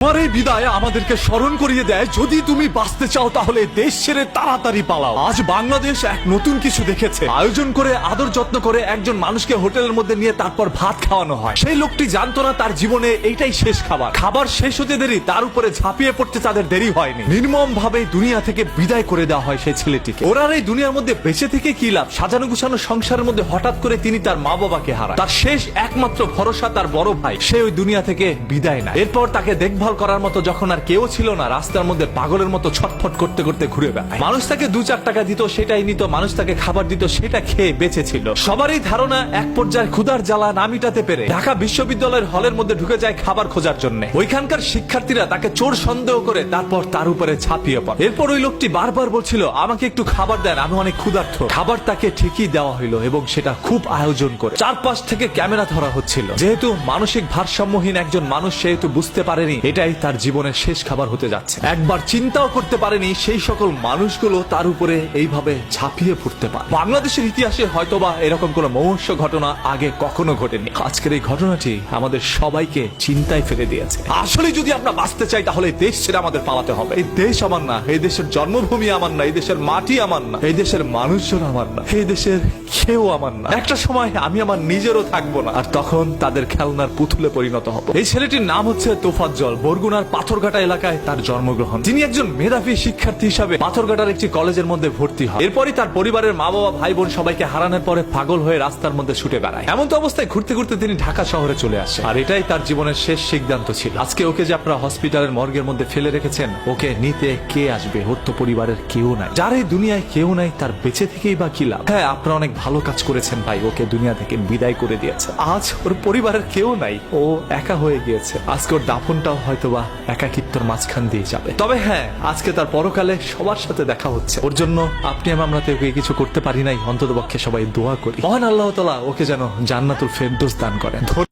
তোমার এই বিদায় আমাদেরকে স্মরণ করিয়ে দেয়। যদি তুমি বাঁচতে চাও, তাহলে দেশ ছেড়ে তাড়াতাড়ি পালাও। আজ বাংলাদেশ এক নতুন কিছু দেখেছে। আয়োজন করে, আদর যত্ন করে একজন মানুষকে হোটেলের মধ্যে নিয়ে তারপর ভাত খাওয়ানো হয়। সেই লোকটি জানতো না তার জীবনে এইটাই শেষ খাবার। খাবার শেষ হতে দেরি, তার উপরে ঝাঁপিয়ে পড়তে তাদের দেরি হয়নি। নির্মম ভাবে দুনিয়া থেকে বিদায় করে দেওয়া হয় সেই ছেলেটিকে। ওরা এই দুনিয়ার মধ্যে বেঁচে থেকে কি লাভ? সাজানো গুছানো সংসারের মধ্যে হঠাৎ করে তিনি তার মা বাবাকে হারায়। তার শেষ একমাত্র ভরসা তার বড় ভাই। সে ওই দুনিয়া থেকে বিদায় নেয়। এরপর তাকে দেখভাল করার মতো যখন আর কেউ ছিল না, রাস্তার মধ্যে পাগলের মতো ছটফট করতে করতে ঘুরে বেড়ায়। মানুষ তাকে দু চার টাকা দিত, সেটাই নিত, মানুষ তাকে খাবার দিত, সেটা খেয়ে বেঁচে ছিল সবারই ধারণা, এক পর্যায়ে ক্ষুধার জ্বালা না মিটাতে পেরে ঢাকা বিশ্ববিদ্যালয়ের হলের মধ্যে ঢুকে যায় খাবার খোঁজার জন্য। ওইখানকার শিক্ষার্থীরা তাকে চোর সন্দেহ করে তারপর তার উপরে ছাপিয়ে পড়ে। এরপর ওই লোকটি বারবার বলছিল, আমাকে একটু খাবার দেন, আমি অনেক ক্ষুধার্থ খাবার তাকে ঠিকই দেওয়া হইল এবং সেটা খুব আয়োজন করে। চারপাশ থেকে ক্যামেরা ধরা হচ্ছিল। যেহেতু মানসিক ভারসাম্যহীন একজন মানুষ, সেহেতু বুঝতে পারেনি এটাই তার জীবনের শেষ খাবার হতে যাচ্ছে। একবার চিন্তাও করতে পারেনি সেই সকল মানুষগুলো তার উপরে এইভাবে ঝাঁপিয়ে পড়তে পারে। বাংলাদেশের ইতিহাসে হয়তোবা এরকম কোনো মহর্ষ ঘটনা আগে কখনো ঘটেনি। আজকের এই ঘটনাটি আমাদের সবাইকে চিন্তায় ফেলে দিয়েছে। আসলে যদি আমরা বাঁচতে চাই, তাহলে দেশ ছেড়ে আমাদের পালাতে হবে। এই দেশ আমার না, এই দেশের জন্মভূমি আমার না, এই দেশের মাটি আমার না, এই দেশের মানুষজন আমার না, এই দেশের কেউ আমার না। একটা সময় আমি আমার নিজেরও থাকব না। আর তখন তাদের খেলনার পুতুলে পরিণত হব। এই ছেলেটির নাম হচ্ছে তোফাজ্জল। বরগুনার পাথরঘাটা এলাকায় তার জন্মগ্রহণ। তিনি একজন মেধাবী শিক্ষার্থী হিসাবে পাথরঘাটার একটি কলেজের মধ্যে ভর্তি হয় এরপরই তার পরিবারের মা বাবা ভাই বোন সবাইকে হারানোর পরে পাগল হয়ে রাস্তার মধ্যে ছুটে বেড়ায়। এমন তো অবস্থায় ঘুরতে ঘুরতে তিনি ঢাকা শহরে চলে আসে আর এটাই তার জীবনের শেষ সিদ্ধান্ত ছিল। আজকে ওকে যে আপনারা হসপিটালের মর্গের মধ্যে ফেলে রেখেছেন, ওকে নিতে কে আসবে? ওর তো পরিবারের কেউ নাই। যার এই দুনিয়ায় কেউ নাই, তার বেঁচে থেকেই বা কি লাভ? হ্যাঁ আপনারা অনেক ভালো কাজ করেছেন ভাই, ওকে দুনিয়া থেকে বিদায় করে দিয়েছে আজ ওর পরিবারের কেউ নাই, ও একা হয়ে গিয়েছে। আজকে ওর দাফনটাও হয়তো বা একাকিত্বর মাঝখান দিয়ে যাবে। তবে হ্যাঁ আজকে তার পরকালে সবার সাথে দেখা হচ্ছে। ওর জন্য আপনি আমি আমরা তো ওকে কিছু করতে পারি নাই। অন্তত পক্ষে সবাই দোয়া করি। মহান আল্লাহ তালা ওকে যেন জান্নাতুল ফেরদোস দান করেন।